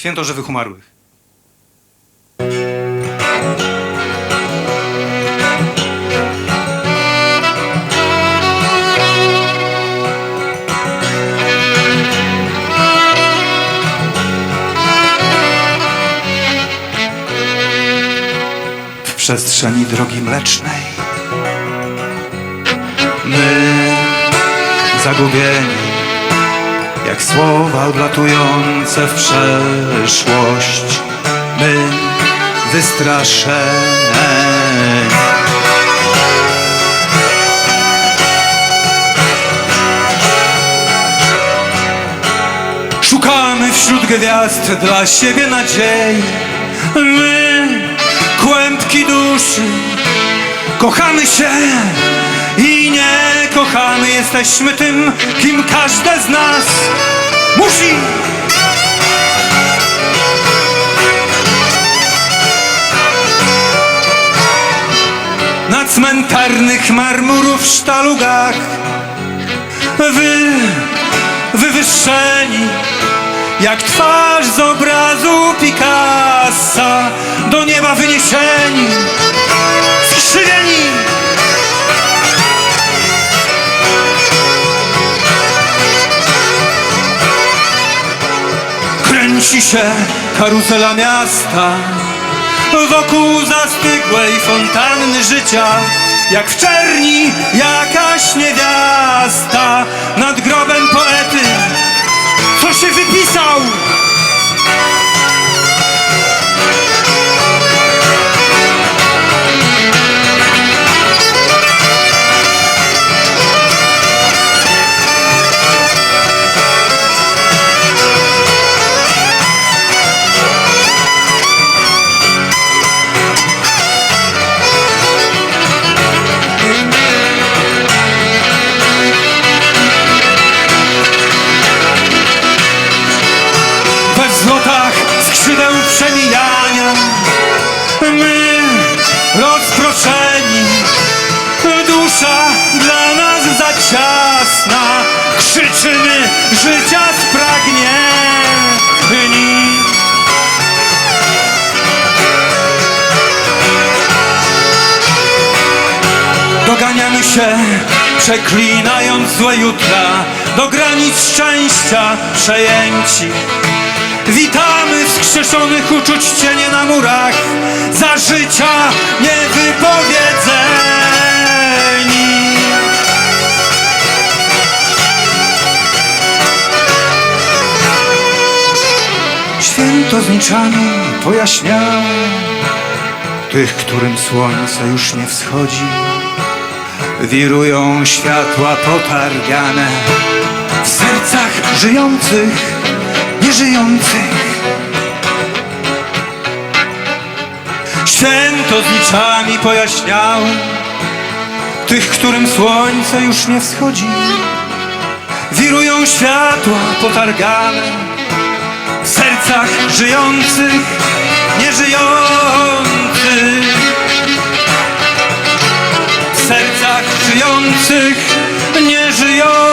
Święto żywych umarłych. W przestrzeni drogi mlecznej My zagubieni jak słowa odlatujące w przeszłość. My wystraszeni. Szukamy wśród gwiazd dla siebie nadziei. My, kłębki duszy, kochamy się i nie kochamy. Jesteśmy tym, kim każde z nas musi. Na cmentarnych marmurów sztalugach Wy, wywyższeni jak twarz z obrazu Picassa Do nieba wyniesieni Skrzywieni Kręci się karuzela miasta. Wokół zastygłej fontanny życia Jak w czerni jakaś niewiasta. Nad grobem poety Co się wypisał skrzydeł przemijania. My rozproszeni, dusza dla nas za ciasna, krzyczymy życia spragnieni. Doganiamy się, przeklinając złe jutra, do granic szczęścia przejęci. Witamy wskrzeszonych uczuć cienie na murach, za życia niewypowiedzeni. Święto z niczami pojaśniało tych, którym słońce już nie wschodzi. Wirują światła potargane w sercach żyjących, nieżyjących. Święto z niczami pojaśniało tych, którym słońce już nie wschodzi. Wirują światła potargane w sercach żyjących, nieżyjących. W sercach żyjących, nieżyjących.